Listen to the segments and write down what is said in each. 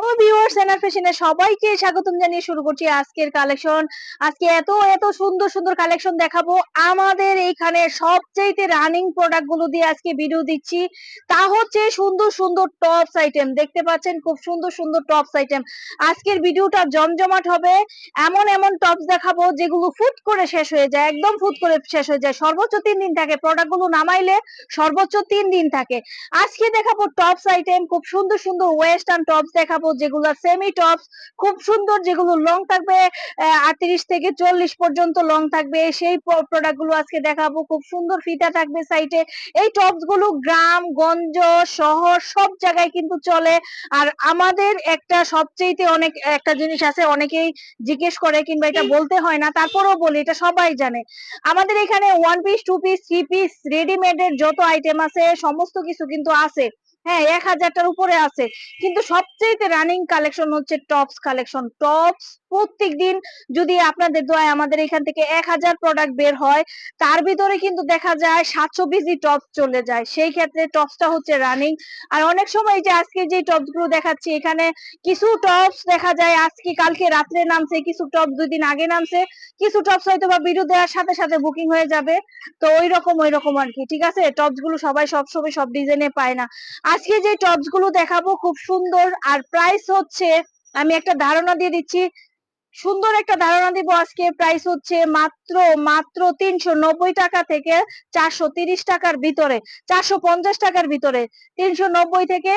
oh, viewers এনার ফ্যাশনে সবাইকে স্বাগতম জানিয়ে শুরু করছি আজকের কালেকশন আজকে এত এত সুন্দর সুন্দর কালেকশন দেখাবো। আমাদের এইখানে সবচেয়ে রানিং প্রোডাক্টগুলো দিয়ে আজকে ভিডিও দিচ্ছি। তা হচ্ছে সুন্দর সুন্দর টপস আইটেম দেখতে পাচ্ছেন, খুব সুন্দর সুন্দর টপস আইটেম আজকের ভিডিওটা জমজমাট হবে। এমন এমন টপস দেখাবো যেগুলো ফুট করে শেষ হয়ে যায়, একদম ফুট করে শেষ হয়ে যায়। সর্বোচ্চ তিন দিন থাকে। প্রোডাক্টগুলো নামাইলে সর্বোচ্চ তিন দিন থাকে। আজকে দেখাবো টপস আইটেম খুব সুন্দর সুন্দর ওয়েস্টার্ন টপস দেখাবো যেগুলো সেমি টপস খুব সুন্দর যেগুলো লং থাকবে আটত্রিশ থেকে চল্লিশ পর্যন্ত লং থাকবে। সেই প্রোডাক্টগুলো আজকে দেখাবো। খুব সুন্দর ফিতা থাকবে সাইটে এই টপসগুলো গ্রাম, গঞ্জ, শহর, সব জায়গায় কিন্তু চলে। আর আমাদের একটা সবচেয়ে অনেক, একটা জিনিস আছে, অনেকেই জিজ্ঞেস করে কিংবা এটা বলতে হয় না, তারপরেও বলি, এটা সবাই জানে। আমাদের এখানে one piece two piece three piece readymade এর যত আইটেম আছে, সমস্ত কিছু কিন্তু আছে। হ্যাঁ এক হাজারটার উপরে আছে। কিন্তু সবচেয়ে রানিং কালেকশন হচ্ছে টপস কালেকশন টপস প্রত্যেক দিন যদি আপনাদের দোয়ায় আমাদের এখান থেকে এক হাজার প্রোডাক্ট বের হয়, তার ভিতরে কিন্তু দেখা যায় সাতশো বিজি টপস চলে যায়। সেই ক্ষেত্রে টপসটা হচ্ছে রানিং আর অনেক সময় যে আজকে যে টপসগুলো দেখাচ্ছি, এখানে কিছু টপস দেখা যায় আজকে, কালকে, রাত্রে নামছে, কিছু টপস দুই দিন আগে নামছে, কিছু টপস হয়তো বা ভিডিও দেওয়ার সাথে সাথে বুকিং হয়ে যাবে। তো ওই রকম ওই রকম আর কি, ঠিক আছে? টপসগুলো সবাই সবসময় সব ডিজাইনে পায় না। আজকে যে টপসগুলো দেখাবো খুব সুন্দর, আর প্রাইস হচ্ছে, আমি একটা ধারণা দিয়ে দিচ্ছি, সুন্দর একটা ধারণা দিব আজকে প্রাইস হচ্ছে মাত্র মাত্র তিনশো নব্বই টাকা থেকে চারশো তিরিশ টাকার ভিতরে, চারশো পঞ্চাশ টাকার ভিতরে, তিনশো নব্বই থেকে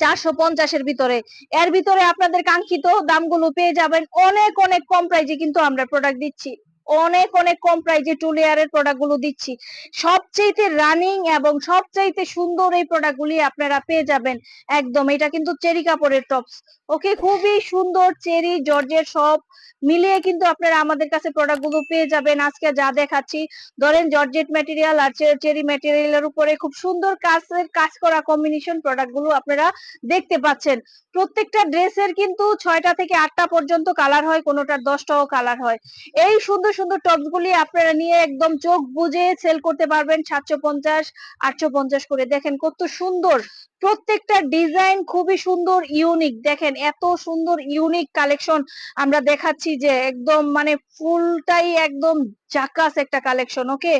চারশো পঞ্চাশের ভিতরে। এর ভিতরে আপনাদের কাঙ্ক্ষিত দামগুলো পেয়ে যাবেন, অনেক অনেক কম প্রাইজে কিন্তু আমরা প্রোডাক্ট দিচ্ছি। অনেক অনেক কম প্রাইজে টুলিয়ারের প্রোডাক্টগুলো দিচ্ছি। সবচেয়ে রানিং এবং সবচাইতে সুন্দর এই প্রোডাক্ট গুলি আপনারা পেয়ে যাবেন একদম। এটা কিন্তু চেরি কাপড়ের টপস ওকে খুবই সুন্দর চেরি, জর্জের সব মিলিয়ে কিন্তু আপনারা আমাদের কাছে প্রোডাক্টগুলো পেয়ে যাবেন। আজকে যা দেখাচ্ছি, ধরেন জর্জেট ম্যাটেরিয়াল আর চেরি ম্যাটেরিয়ালের উপরে খুব সুন্দর কাজের কাজ করা কম্বিনেশন প্রোডাক্টগুলো আপনারা দেখতে পাচ্ছেন। প্রত্যেকটা ড্রেসের কিন্তু ছয়টা থেকে আটটা পর্যন্ত কালার হয়, কোনোটার দশটাও কালার হয়। এই সুন্দর সুন্দর টপস গুলি আপনারা নিয়ে একদম চোখ বুঝে সেল করতে পারবেন সাতশো পঞ্চাশ, আটশো পঞ্চাশ করে। দেখেন কত সুন্দর প্রত্যেকটা ডিজাইন খুবই সুন্দর ইউনিক দেখেন, এত সুন্দর ইউনিক কালেকশন আমরা দেখাচ্ছি যে একদম মানে ফুলটাই একদম জাকাস একটা কালেকশন ওকে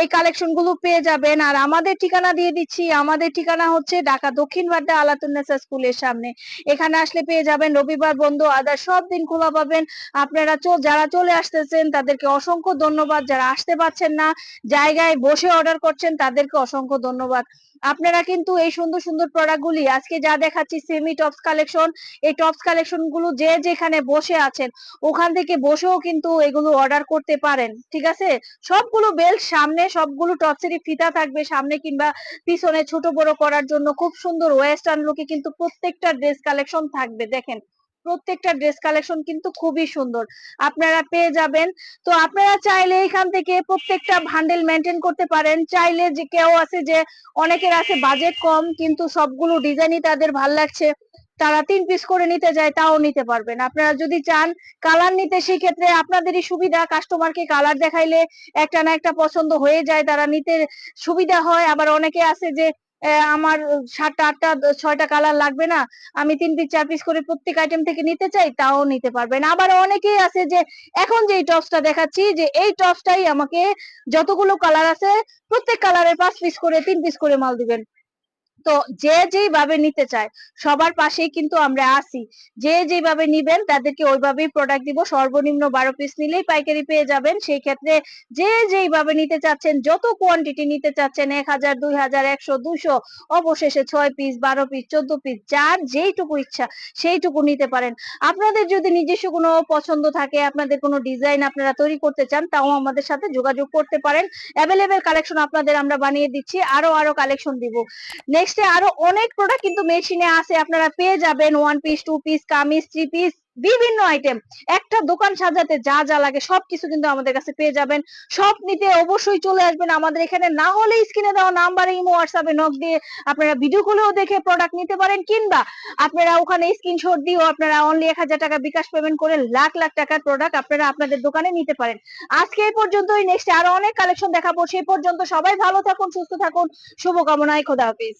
এই কালেকশনগুলো পেয়ে যাবেন। আর আমাদের ঠিকানা দিয়ে দিচ্ছি। আমাদের ঠিকানা হচ্ছে ঢাকা দক্ষিণ বাড্ডা আলাতুন্নেসা স্কুলের সামনে। এখানে আসলে পেয়ে যাবেন রবিবার বন্ধ আদার সব দিন খোলা পাবেন। আপনারা যারা চলে আসতেছেন, তাদেরকে অসংখ্য ধন্যবাদ। যারা আসতে পারছেন না, জায়গায় বসে অর্ডার করছেন, তাদেরকে অসংখ্য ধন্যবাদ। আপনারা কিন্তু এই সুন্দর সুন্দর প্রোডাক্ট গুলি, আজকে যা দেখাচ্ছি সেমি টপস কালেকশন এই টপস কালেকশনগুলো যে যেখানে বসে আছেন, ওখান থেকে বসেও কিন্তু এগুলো অর্ডার করতে পারেন, ঠিক আছে? সবগুলো বেল্ট সামনে, সবগুলো টপসেরই ফিতা থাকবে, সামনে কিংবা পিছনে ছোট বড় করার জন্য খুব সুন্দর ওয়েস্টার্ন লুকে কিন্তু প্রত্যেকটা ড্রেস কালেকশন থাকবে, দেখেন। প্রত্যেকটা ড্রেস কালেকশন কিন্তু খুবই সুন্দর। আপনারা পেয়ে যাবেন। তো আপনারা চাইলে এখান থেকে প্রত্যেকটা ভান্ডেল মেনটেন করতে পারেন। চাইলে যে কেউ আছে যে অনেকের আছে বাজেট কম, কিন্তু সবগুলো ডিজাইনই তাদের ভালো লাগছে। তারা তিন পিস করে নিতে যায়, তাও নিতে পারবেন। আপনারা যদি চান কালার নিতে সেই ক্ষেত্রে আপনাদেরই সুবিধা। কাস্টমারকে কালার দেখাইলে একটা না একটা পছন্দ হয়ে যায়, তারা নিতে সুবিধা হয়। আবার অনেকে আছে যে আমার সাতটা আটটা, ছয়টা কালার লাগবে না। আমি তিন পিস চার পিস করে প্রত্যেক আইটেম থেকে নিতে চাই, তাও নিতে পারবেন আবার অনেকেই আছে যে, এখন যে টপসটা দেখাচ্ছি, যে এই টপসটাই আমাকে যতগুলো কালার আছে, প্রত্যেক কালারের পাঁচ পিস করে, তিন পিস করে মাল দিবেন। তো যে যেইভাবে নিতে চায়, সবার পাশেই কিন্তু আমরা আসি যে যেভাবে নিবেন, তাদেরকে ওইভাবেই প্রোডাক্ট দিব। সর্বনিম্ন বারো পিস নিলেই পাইকারি পেয়ে যাবেন। সেই ক্ষেত্রে যে যেইভাবে নিতে চাচ্ছেন, যত কোয়ান্টিটি নিতে চাচ্ছেন, এক হাজার, দুই হাজার, একশো দুশো অবশেষে ছয় পিস বারো পিস চোদ্দ পিস যার যেইটুকু ইচ্ছা সেইটুকু নিতে পারেন। আপনাদের যদি নিজস্ব কোনো পছন্দ থাকে, আপনাদের কোনো ডিজাইন আপনারা তৈরি করতে চান, তাও আমাদের সাথে যোগাযোগ করতে পারেন। অ্যাভেলেবেল কালেকশন আপনাদের আমরা বানিয়ে দিচ্ছি, আরও আরও কালেকশন দিব। নেক্সট নেক্সটে আরও অনেক প্রোডাক্ট কিন্তু মেশিনে আছে আপনারা পেয়ে যাবেন one piece two piece kameez three piece বিভিন্ন আইটেম একটা দোকান সাজাতে যা যা লাগে সবকিছু কিন্তু আমাদের কাছে পেয়ে যাবেন। সব নিতে অবশ্যই চলে আসবেন। আমাদের এখানে না হলে স্ক্রিনে দেওয়া নাম্বারে ইমো হোয়াটসঅ্যাপে নক দিয়ে আপনারা ভিডিও কলেও দেখে প্রোডাক্ট নিতে পারেন কিংবা আপনারা ওখানে স্ক্রিনশট দিয়েও আপনারা অনলি এক হাজার টাকা বিকাশ পেমেন্ট করে লাখ লাখ টাকার প্রোডাক্ট আপনারা আপনাদের দোকানে নিতে পারেন। আজকে এই পর্যন্তই। নেক্সট আরও অনেক কালেকশন দেখাবো। সেই পর্যন্ত সবাই ভালো থাকুন, সুস্থ থাকুন। শুভকামনায় খোদা হাফিজ।